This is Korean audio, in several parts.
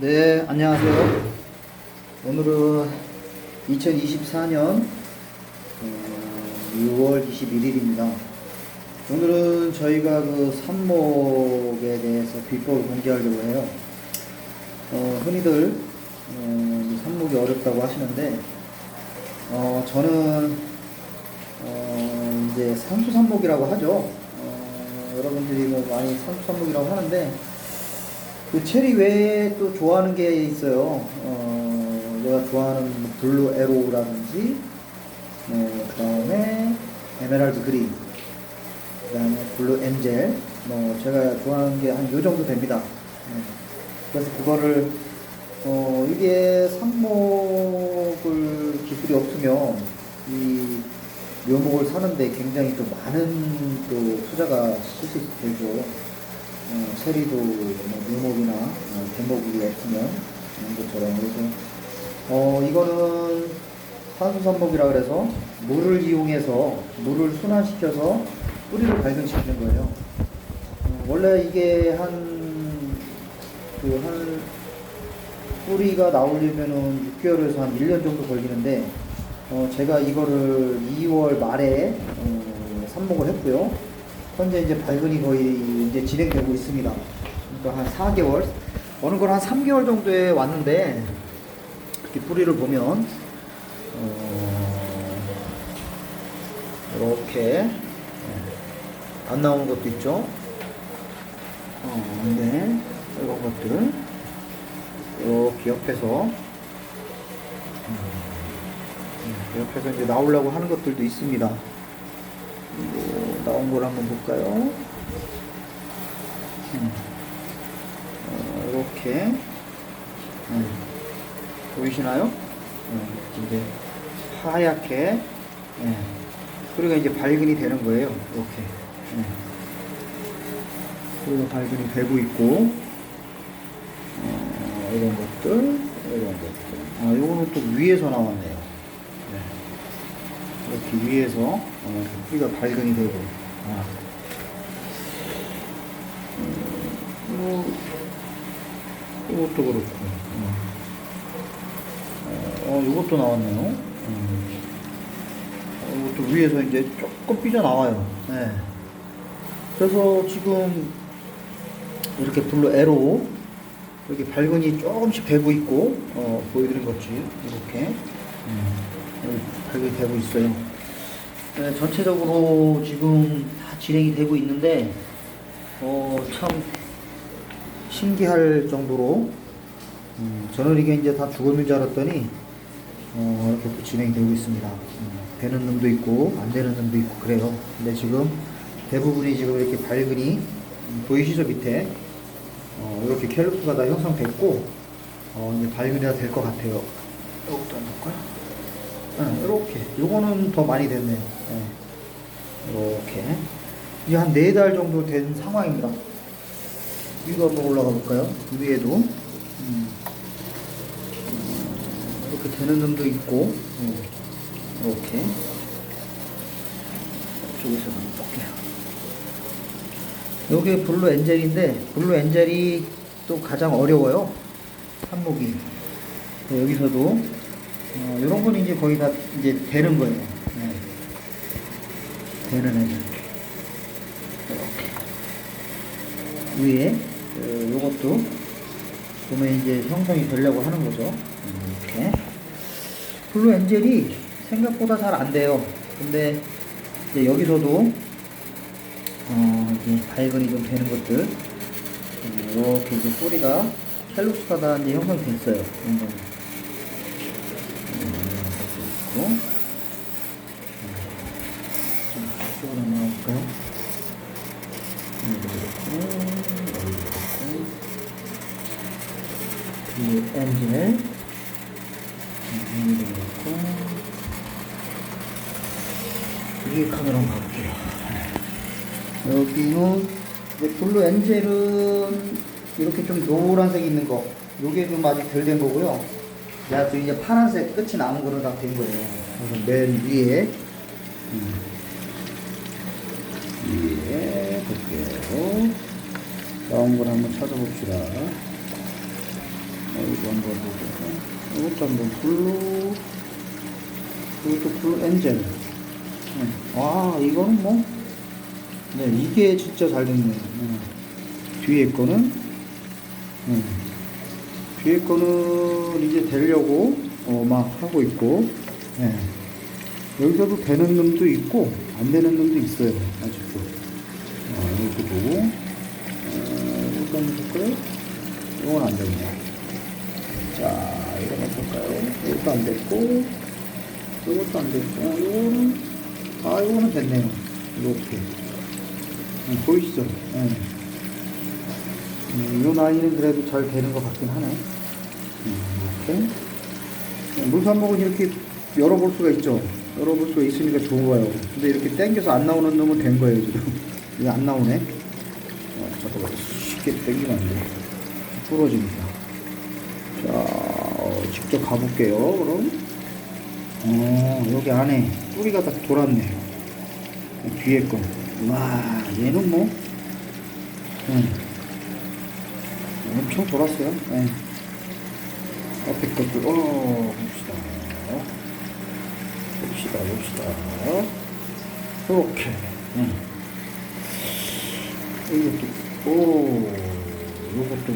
네, 안녕하세요. 오늘은 2024년 6월 21일입니다. 오늘은 저희가 그 삽목에 대해서 비법을 공개하려고 해요. 어, 흔히들 어, 이 삽목이 어렵다고 하시는데 어, 저는 어, 이제 산수 삽목이라고 하죠. 어, 여러분들이 뭐 많이 산수 삽목이라고 하는데 그 체리 외에 또 좋아하는 게 있어요. 어, 제가 좋아하는 뭐 블루 에로우라든지, 뭐, 그 다음에 에메랄드 그린, 그 다음에 블루 엔젤, 뭐, 제가 좋아하는 게 한 요 정도 됩니다. 네. 그래서 그거를, 어, 이게 삽목을 기술이 없으면 이 묘목을 사는데 굉장히 또 많은 또 투자가 실시 되죠. 어, 체리도 뭐 묘목이나 어, 대목이 없으면 그런 것처럼 그래서 어 이거는 산수산목이라 그래서 물을 이용해서 물을 순환시켜서 뿌리를 발견시키는 거예요. 어, 원래 이게 한 그 한 뿌리가 나오려면은 6개월에서 한 1년 정도 걸리는데 어 제가 이거를 2월 말에 어, 삽목을 했고요. 현재 이제 발근이 거의 이제 진행되고 있습니다. 그러니까 한 4개월, 어느 걸 한 3개월 정도에 왔는데, 이렇게 뿌리를 보면, 어, 이렇게, 안 나오는 것도 있죠. 어, 네. 이런 것들. 이렇게 옆에서, 음, 옆에서 이제 나오려고 하는 것들도 있습니다. 뭐 나온 걸 한번 볼까요? 음. 어, 이렇게 음. 보이시나요? 음, 이제 하얗게 예. 그리고 이제 발근이 되는 거예요. 이렇게 예. 그리고 발근이 되고 있고 어, 이런 것들 이런 것들 아 요거는 또 위에서 나왔네요. 네. 이렇게 위에서 어, 뿌리가 발근이 되고 뭐, 이것도 그렇고. 어, 어, 이것도 나왔네요. 음. 어, 이것도 위에서 이제 조금 삐져나와요. 네. 그래서 지금 이렇게 블루 에로 이렇게 발근이 조금씩 되고 있고 어, 보여드린 것지 이렇게. 음, 발근이 되고 있어요. 네, 전체적으로 지금 다 진행이 되고 있는데 어, 참 신기할 정도로 음, 저는 이게 이제 다 죽었는 줄 알았더니 어, 이렇게 또 진행이 되고 있습니다. 음, 되는 놈도 있고 안 되는 놈도 있고 그래요. 근데 지금 대부분이 지금 이렇게 발근이 음, 보이시죠 밑에 어, 이렇게 캘루프가 다 형성됐고 어, 이제 발근이 다 될 것 같아요. 이것도 안 볼까요? 네, 이렇게 요거는 더 많이 됐네요. 네. 이렇게 이제 한 네 달 정도 된 상황입니다. 위로 한번 올라가 볼까요? 위에도 음. 음, 이렇게 되는 점도 있고 음, 이렇게 이쪽에서 한번 볼게요. 요게 블루 엔젤인데 블루 엔젤이 또 가장 어려워요. 한목이 네, 여기서도 어, 이런 건 이제 거의 다 이제 되는 거예요. 네. 되는 애들. 이렇게. 위에, 어, 요것도 보면 이제 형성이 되려고 하는 거죠. 이렇게. 블루 엔젤이 생각보다 잘 안 돼요. 근데 이제 여기서도 어, 이제 발근이 좀 되는 것들. 음, 이렇게 이제 뿌리가 캘룩스가 다 이제 형성이 됐어요. 있고 좀 이쪽으로 넘어갈까요? 여기도 그렇고 여기도 그렇고. 이 엔진을 여기도 그렇고. 위에 카메라 한번 가볼게요. 여기는 이제 블루 엔젤은 이렇게 좀 노란색 있는 거. 요게 좀 아직 덜 된 거고요 야, 저 이제 파란색 끝이 남은 거로 다 된 거예요. 그래서 맨 위에, 음, 위에 볼게요. 나온 걸 한번 찾아봅시다. 보고. 이것도 한번 블루, 이것도 블루 엔젤. 네. 아, 이거는 뭐, 네, 이게 진짜 잘 됐네요. 네. 뒤에 거는, 네. 뒤에 거는 이제 되려고, 어, 막 하고 있고, 네. 여기서도 되는 놈도 있고, 안 되는 놈도 있어요, 아직도. 어, 이것도 보고, 어, 이것도 볼까요? 이건 안 되네. 자, 이런 거 볼까요? 이것도 안 됐고, 이것도 안 됐고, 어, 이거는, 아, 이거는 됐네요. 이렇게. 음, 보이시죠? 예. 음, 이 나이는 그래도 잘 되는 것 같긴 하네. 음, 이렇게. 네, 물산목은 이렇게 열어볼 수가 있죠. 열어볼 수가 있으니까 거예요. 근데 이렇게 당겨서 안 나오는 놈은 된 거예요, 지금. 이게 안 나오네. 어, 잠깐만. 쉽게 당기면 안 돼. 부러지니까. 자, 어, 직접 가볼게요, 그럼. 어, 여기 안에 뿌리가 딱 돌았네. 뒤에 거. 와, 얘는 뭐, 응. 엄청 돌았어요. 네. 앞에 것도, 어, 봅시다. 봅시다, 봅시다. 이렇게. 응. 이것도, 오, 요것도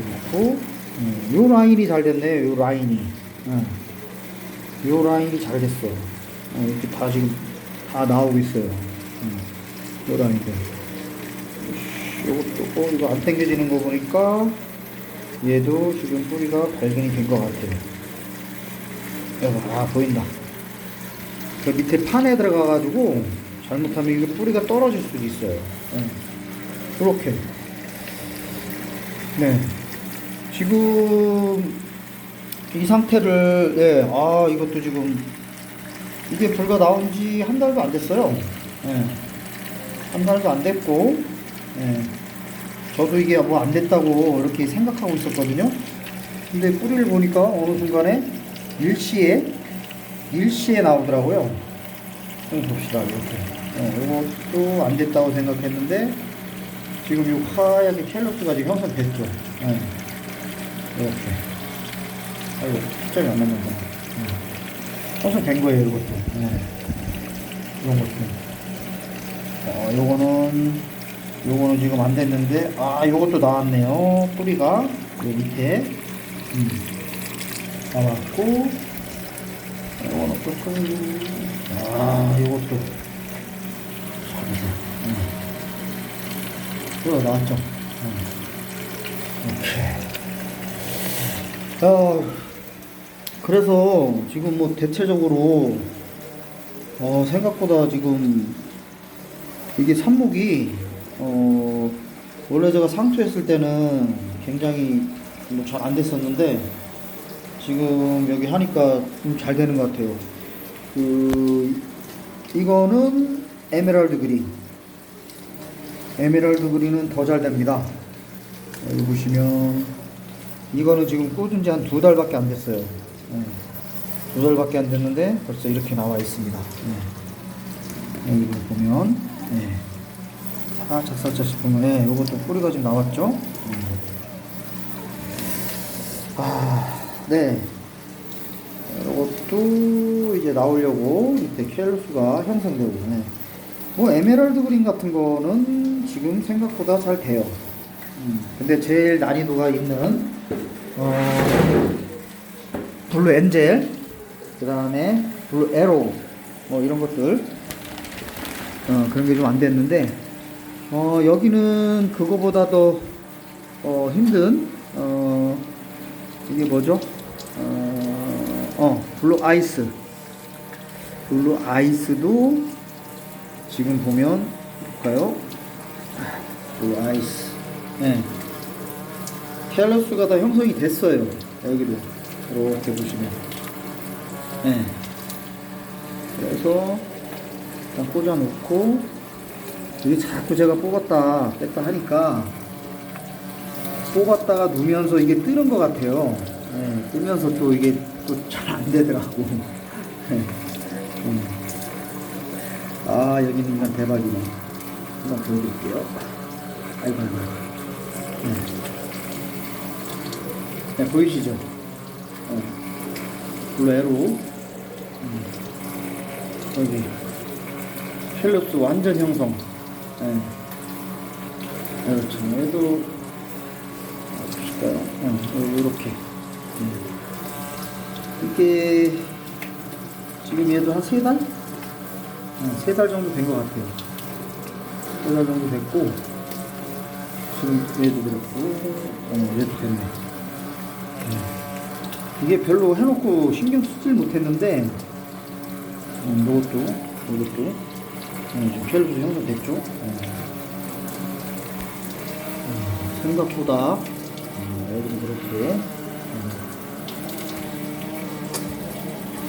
응. 요 라인이 잘 됐네요, 요 라인이. 응. 요 라인이 잘 됐어. 어, 이렇게 다 지금 다 나오고 있어요. 응. 요 라인들. 요것도, 어, 이거 안 당겨지는 거 보니까, 얘도 지금 뿌리가 발견이 된 것 같아요. 아, 보인다. 그 밑에 판에 들어가가지고, 잘못하면 이게 뿌리가 떨어질 수도 있어요. 예. 그렇게. 네. 지금, 이 상태를, 예, 아, 이것도 지금, 이게 불과 나온 지 한 달도 안 됐어요. 예. 한 달도 안 됐고, 예. 저도 이게 뭐 안 됐다고 이렇게 생각하고 있었거든요. 근데 뿌리를 보니까 어느 순간에 일시에, 일시에 나오더라고요. 좀 봅시다, 이렇게. 예, 이것도 안 됐다고 생각했는데, 지금 이 하얗게 캘러스가 지금 형성됐죠. 예. 이렇게. 아이고, 숫자이 안 맞는다. 예. 형성된 거예요, 이것도. 예. 이런 것도. 어, 요거는, 요거는 지금 안 됐는데, 아, 요것도 나왔네요. 뿌리가. 요 밑에. 음. 나왔고, 요건 어떨까요? 아, 요것도. 잘하죠. 음. 이거 나왔죠? 음. 이렇게. 어, 그래서 지금 뭐 대체적으로, 어, 생각보다 지금 이게 삽목이 어 원래 제가 상투했을 때는 굉장히 뭐 잘 안 됐었는데 지금 여기 하니까 좀 잘 되는 것 같아요. 그 이거는 에메랄드 그린. 에메랄드 그린은 더 잘 됩니다. 여기 보시면 이거는 지금 꽂은 지 한 두 달밖에 안 됐어요. 네. 두 달밖에 안 됐는데 벌써 이렇게 나와 있습니다. 네. 여기 보면 네. 살짝 살짝 보면 예, 요것도 뿌리가 좀 나왔죠? 음. 아, 네. 요것도 이제 나오려고 밑에 캘루스가 형성되고 네. 뭐 에메랄드 그린 같은 거는 지금 생각보다 잘 돼요. 음, 근데 제일 난이도가 있는 어, 블루 엔젤 그 다음에 블루 에로 뭐 이런 것들 어, 그런 게 좀 안 됐는데 어, 여기는 그거보다 더 어, 힘든 어, 이게 뭐죠? 어, 어, 블루 아이스. 블루 아이스도 지금 보면 볼까요? 블루 아이스. 네. 캘러스가 다 형성이 됐어요. 여기도 이렇게 보시면. 네. 그래서 일단 꽂아놓고 이게 자꾸 제가 뽑았다 뺐다 하니까 뽑았다가 누면서 이게 뜨는 것 같아요. 네, 뜨면서 또 이게 또 잘 안 되더라고. 네. 음. 아 여기는 인간 대박이네. 한번 보여드릴게요. 아이고 아이고. 네. 네, 보이시죠? 어. 블루 에로. 음. 여기. 펠로스 완전 형성. 예. 그렇죠. 얘도, 보실까요? 어, 요렇게. 음. 이게, 지금 얘도 한 세 달? 세달 정도 된 것 같아요. 세 달 정도 됐고, 지금 얘도 그렇고, 어, 얘도 됐네. 음. 이게 별로 해놓고 신경 쓰질 못했는데, 음, 요것도, 음, 지금 펠로스 형성됐죠? 음. 음, 생각보다, 음, 얘들은 그렇게, 음.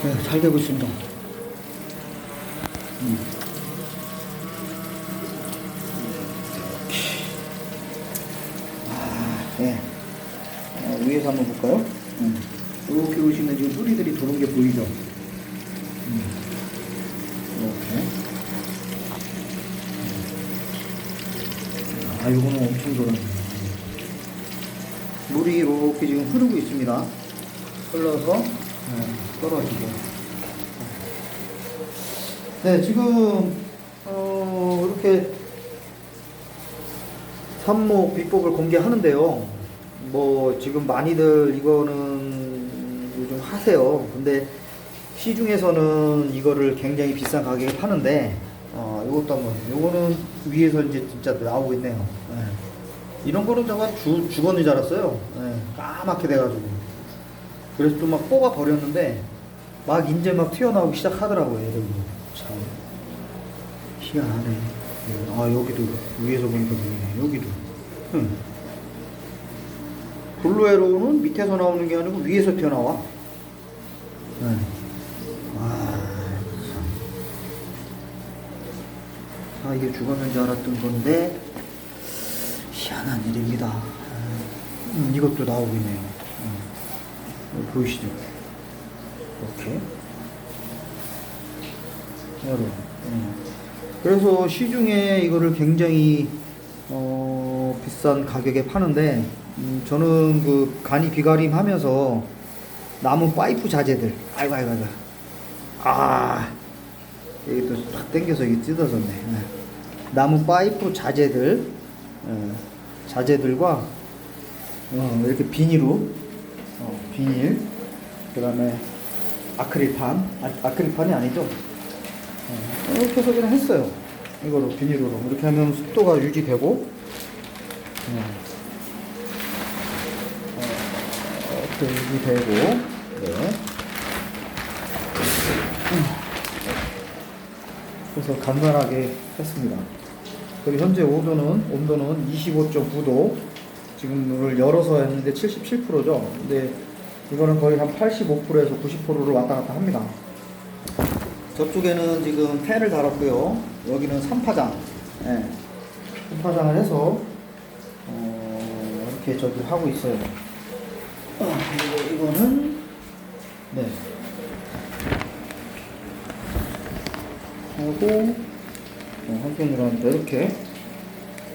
네, 잘 되고 있습니다. 음. 아, 네. 어, 위에서 한번 볼까요? 음. 이렇게 보시면 지금 뿌리들이 도는 게 보이죠? 음. 이렇게. 아, 이거는 엄청 돌아요. 물이 이렇게 지금 흐르고 있습니다. 흘러서 네, 떨어지게. 네, 지금 어, 이렇게 삽목 비법을 공개하는데요. 뭐 지금 많이들 이거는 요즘 하세요. 근데 시중에서는 이거를 굉장히 비싼 가격에 파는데 어, 이것도 한번 요거는 위에서 이제 진짜 나오고 있네요. 네. 이런 거는 제가 주, 줄 알았어요. 네, 까맣게 돼가지고. 그래서 좀 막 뽑아 버렸는데 막 이제 막 튀어나오기 시작하더라고요. 얘들도. 참 희한하네. 네, 아 여기도 위에서 보니까 보이네. 여기도. 응. 블루에로는 밑에서 나오는 게 아니고 위에서 튀어나와. 네. 아 이게 죽었는 줄 알았던 건데 희한한 일입니다. 음, 이것도 나오고 있네요. 음. 보이시죠? 이렇게. 여러분. 음. 그래서 시중에 이거를 굉장히 어, 비싼 가격에 파는데 음, 저는 그 간이 비가림 하면서 남은 파이프 자재들 아이고 아이고 아이고 아 여기 또탁 당겨서 이게 뜯어졌네 네. 남은 파이프 자재들 어, 자재들과 어, 이렇게 비닐로 어, 비닐 그 다음에 아크릴판 아, 아크릴판이 아니죠 어, 이렇게 해서 그냥 했어요 이거로 비닐로 이렇게 하면 습도가 유지되고 이렇게 유지되고 네. 그래서 간단하게 했습니다 그리고 현재 온도는 온도는 25.9도 지금을 열어서 했는데 77%죠. 근데 이거는 거의 한 85%에서 90%를 왔다 갔다 합니다. 저쪽에는 지금 팬을 달았고요. 여기는 3파장. 예. 3파장을 해서 어, 이렇게 저기 하고 있어요. 아, 그리고 이거는 네. 하고 어, 한편으로 하니까 이렇게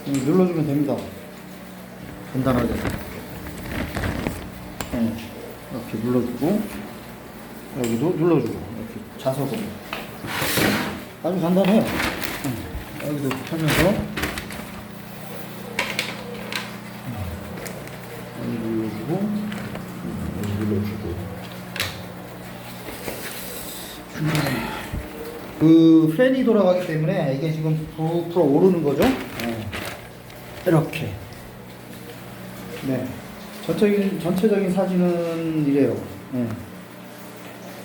눌러주면 됩니다. 간단하게. 네, 이렇게 눌러주고, 여기도 눌러주고, 이렇게 자석으로. 아주 간단해요. 네, 여기도 펴면서, 눌러주고, 여기 눌러주고. 그 팬이 돌아가기 때문에 이게 지금 부풀어 오르는 거죠. 네. 이렇게. 네. 전체적인, 전체적인 사진은 이래요. 네.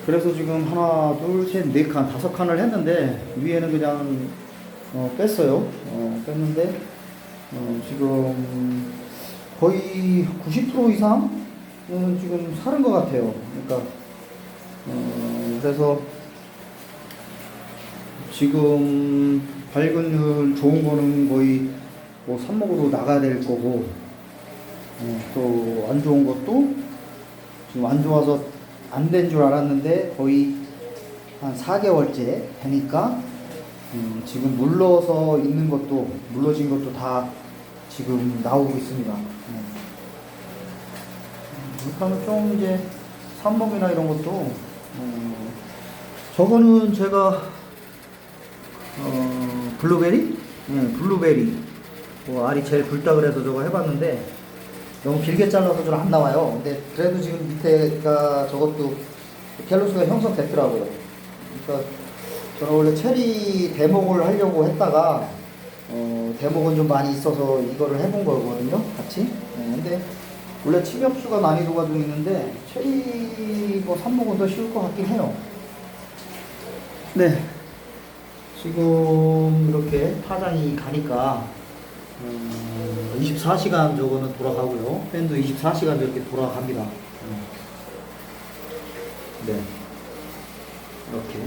그래서 지금 하나, 둘, 셋, 네 칸, 다섯 칸을 했는데, 위에는 그냥, 어, 뺐어요. 어, 뺐는데, 어, 지금 거의 90% 이상? 은 지금 사른 것 같아요. 그러니까, 어, 그래서 지금 밝은 좋은 거는 거의 뭐 삽목으로 나가야 될 거고, 어, 또안 좋은 것도 지금 안 좋아서 안 된 줄 알았는데 거의 한 4개월째 되니까 음, 지금 물러서 있는 것도 물러진 것도 다 지금 나오고 있습니다. 네. 음, 이렇게 하면 좀 이제 삼봉이나 이런 것도 어, 저거는 제가 어, 블루베리? 네, 블루베리. 뭐 알이 제일 굵다 그래서 저거 해봤는데 너무 길게 잘라서 좀 안 나와요. 근데 그래도 지금 밑에가 저것도 갤로스가 형성됐더라고요. 그러니까 저는 원래 체리 대목을 하려고 했다가 어, 대목은 좀 많이 있어서 이거를 해본 거거든요. 같이. 네, 근데 원래 침엽수가 난이도가 좀 있는데 체리 뭐 삽목은 더 쉬울 것 같긴 해요. 네. 지금 이렇게 파장이 가니까 어, 24시간 저거는 돌아가고요. 팬도 24시간 이렇게 돌아갑니다. 음. 네. 이렇게.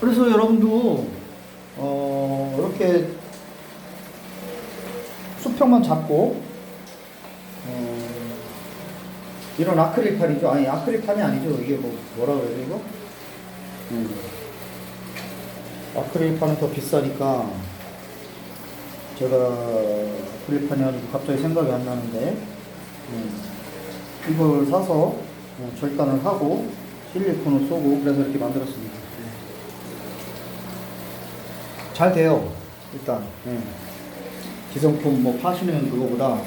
그래서 여러분도 어, 이렇게 수평만 잡고 어, 이런 아크릴판이죠. 아니 아크릴판이 아니죠. 이게 뭐 뭐라 그래야 돼 이거? 음. 아크릴판은 더 비싸니까 제가 아크릴판이 아니고 갑자기 생각이 안 나는데 음. 이걸 사서 어, 절단을 하고 실리콘을 쏘고 그래서 이렇게 만들었습니다. 잘 돼요. 일단 예. 기성품 뭐 파시는 그거보다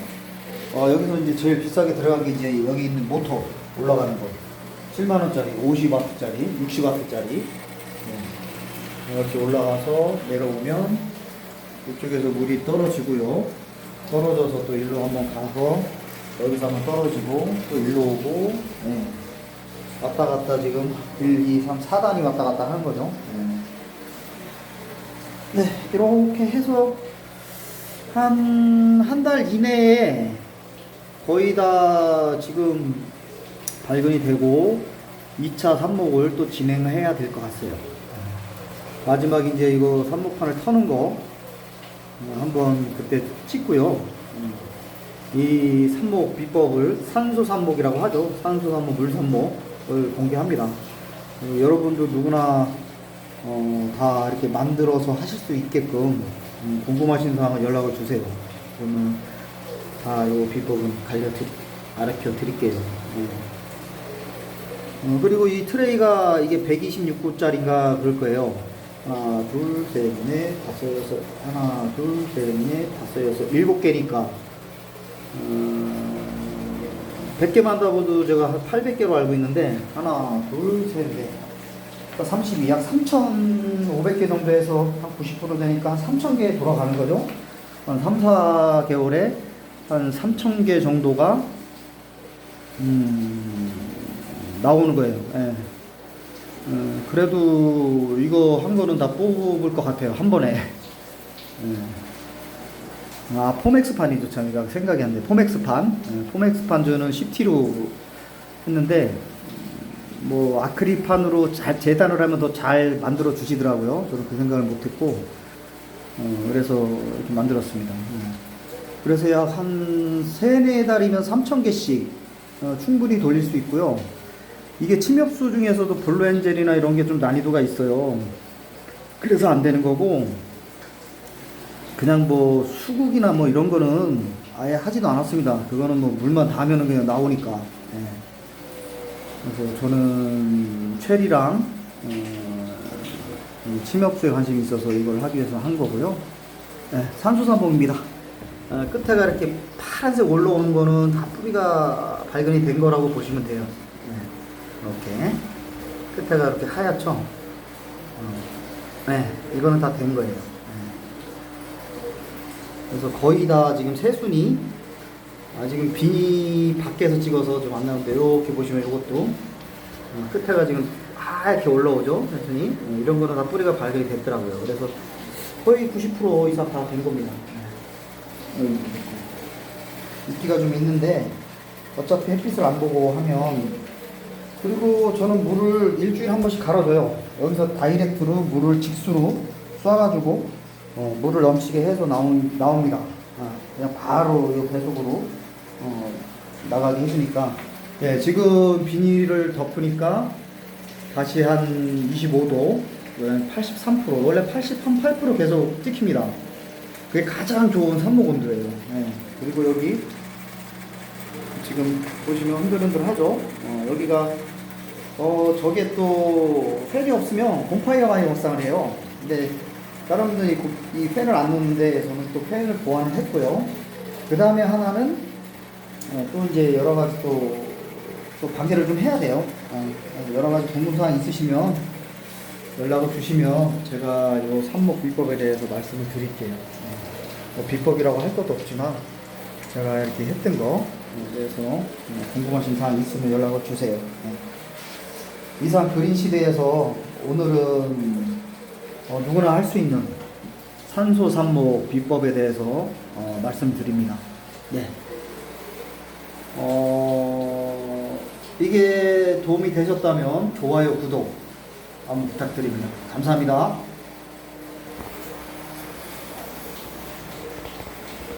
어, 여기서 이제 제일 비싸게 들어간 게 이제 여기 있는 모터 올라가는 거 7만 원짜리, 50와트짜리, 60와트짜리 이렇게 올라가서 내려오면 이쪽에서 물이 떨어지고요. 떨어져서 또 일로 한번 가서 여기서 한번 떨어지고 또 일로 오고 예. 왔다 갔다 지금 1, 2, 3, 4단이 왔다 갔다 하는 거죠. 예. 네, 이렇게 해서 한, 한 달 이내에 거의 다 지금 발견이 되고 2차 삽목을 또 진행해야 될 것 같아요. 마지막 이제 이거 삽목판을 터는 거 어, 한번 그때 찍고요. 음. 이 삽목 비법을 산소 삽목이라고 하죠. 산소 삽목, 물 삽목을 공개합니다. 어, 여러분도 누구나 어, 다 이렇게 만들어서 하실 수 있게끔 음, 궁금하신 사항은 연락을 주세요. 그러면 다 이 비법은 알려 알려 드릴게요. 네. 어, 그리고 이 트레이가 이게 126구짜리인가 그럴 거예요. 하나, 둘, 셋, 넷, 다섯, 여섯, 하나, 둘, 셋, 넷, 다섯, 여섯, 일곱 개니까, 음, 100개 만 다고도 제가 한 800개로 알고 있는데, 하나, 둘, 셋, 넷. 32, 약 3,500개 정도 해서 한 90% 되니까 한 3,000개 돌아가는 거죠. 한 3, 4개월에 한 3,000개 정도가, 음, 나오는 거예요. 예. 음, 그래도 이거 한 거는 다 뽑을 것 같아요. 한 번에. 예. 아, 포맥스판이죠. 참, 이거 생각이 안 나. 포맥스판. 예, 포맥스판 저는 10T로 했는데, 뭐, 아크릴판으로 잘, 재단을 하면 더 잘 만들어 주시더라고요. 저는 그 생각을 못 했고, 어, 그래서 이렇게 만들었습니다. 예. 그래서 약 한 세네 달이면 3,000개씩 어, 충분히 돌릴 수 있고요. 이게 침엽수 중에서도 블루엔젤이나 이런 게 좀 난이도가 있어요. 그래서 안 되는 거고, 그냥 뭐 수국이나 뭐 이런 거는 아예 하지도 않았습니다. 그거는 뭐 물만 닿으면 그냥 나오니까. 예. 그래서 저는 체리랑 어, 이 침엽수에 관심이 있어서 이걸 하기 위해서 한 거고요. 예, 산수산봉입니다. 어, 끝에가 이렇게 파란색 올라오는 거는 다 뿌리가 발견이 된 거라고 보시면 돼요. 예, 이렇게 끝에가 이렇게 하얗죠. 어, 네, 이거는 다 된 거예요. 예. 그래서 거의 다 지금 새순이 아 지금 비니 밖에서 찍어서 좀 안 나오는데 이렇게 보시면 이것도 어, 끝에가 지금 하얗게 올라오죠 새순이 어, 이런 거는 다 뿌리가 발견이 됐더라고요. 그래서 거의 90% 이상 다 된 겁니다. 이렇게 됐고. 이끼가 좀 있는데 어차피 햇빛을 안 보고 하면 그리고 저는 물을 일주일에 한 번씩 갈아줘요. 여기서 다이렉트로 물을 직수로 쏴가지고 어, 물을 넘치게 해서 나온, 나옵니다. 아, 그냥 바로 이 배속으로 어, 나가게 해주니까 예, 지금 비닐을 덮으니까 다시 한 25도 83% 원래 83, 8% 계속 찍힙니다. 그게 가장 좋은 산목 온도예요. 예, 그리고 여기 지금 보시면 흔들흔들 하죠. 어, 여기가 어 저게 또 팬이 없으면 곰팡이가 많이 발생을 해요. 근데 다른 분들이 고- 이 팬을 안 놓는데 저는 또 팬을 보완을 했고요. 그 다음에 하나는 어, 또 이제 여러 가지 또, 또 방제를 좀 해야 돼요. 어, 여러 가지 궁금사항 있으시면 연락을 주시면 제가 이 삽목 비법에 대해서 말씀을 드릴게요. 어, 뭐 비법이라고 할 것도 없지만 제가 이렇게 했던 거 어, 그래서 어, 궁금하신 사항 있으면 연락을 주세요. 어. 이상 그린 시대에서 오늘은 어, 누구나 할 수 있는 산소 삽목 비법에 대해서 어, 말씀드립니다. 네. 어, 이게 도움이 되셨다면 좋아요, 구독 한번 부탁드립니다. 감사합니다.